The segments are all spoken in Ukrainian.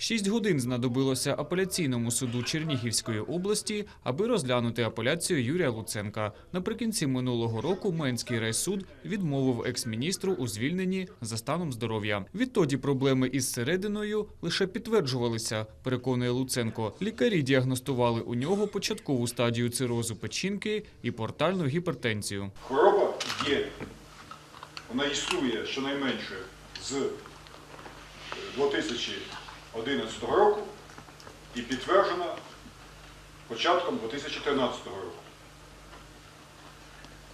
Шість годин знадобилося апеляційному суду Чернігівської області, аби розглянути апеляцію Юрія Луценка. Наприкінці минулого року Менський райсуд відмовив екс-міністру у звільненні за станом здоров'я. Відтоді проблеми із серединою лише підтверджувалися, переконує Луценко. Лікарі діагностували у нього початкову стадію цирозу печінки і портальну гіпертензію. Хвороба є. Вона існує щонайменше з е, 2011 року і підтверджена початком 2013 року.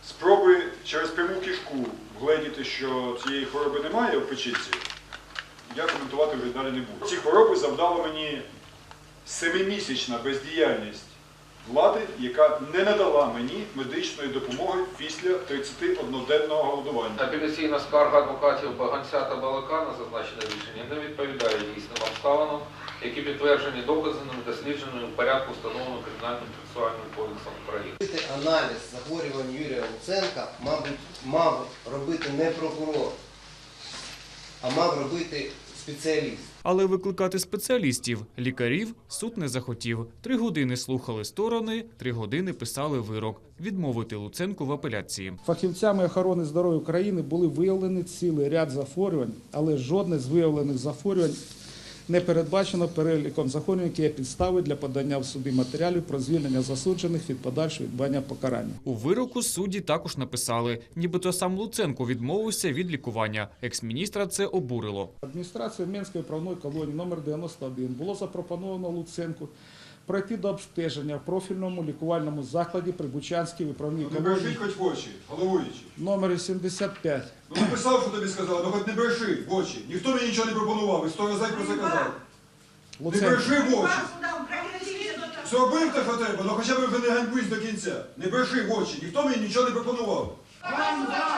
Спроби через пряму кишку вгледіти, що цієї хвороби немає в печінці, я коментувати вже далі не буду. Ці хвороби завдала мені семимісячна бездіяльність влади, яка не надала мені медичної допомоги після 31-денного голодування. Апеляційна скарга адвокатів Баганця та Балакана зазначене рішення не відповідає які підтверджені доказаними дослідженими в порядку, встановленому Кримінальним процесуальним кодексом України. Аналіз захворювань Юрія Луценка, мабуть, мав робити не прокурор, а мав робити спеціаліст. Але викликати спеціалістів, лікарів, суд не захотів. Три години слухали сторони, три години писали вирок. Відмовити Луценку в апеляції. Фахівцями охорони здоров'я України були виявлені цілий ряд захворювань, але жодне з виявлених захворювань не передбачено переліком захворювань, які є підстави для подання в суди матеріалів про звільнення засуджених від подальшого відбання покарання. У вироку судді також написали, нібито сам Луценко відмовився від лікування. Екс-міністра це обурило. Адміністрація Мінської правної колонії номер 91 було запропоновано Луценку пройти до обстеження в профільному лікувальному закладі при Бучанській виправній Не колонії хоч в очі, головуючий. номер 75. Ну написав, що тобі сказали, ну хоч не бреши в очі. Ніхто мені нічого не пропонував, і сто разів про це казав. Не Луценко. бреши в очі. Зробив те, що треба, ну хоча б вже не ганьбусь до кінця. Не бреши в очі, ніхто мені нічого не пропонував. Ганьба!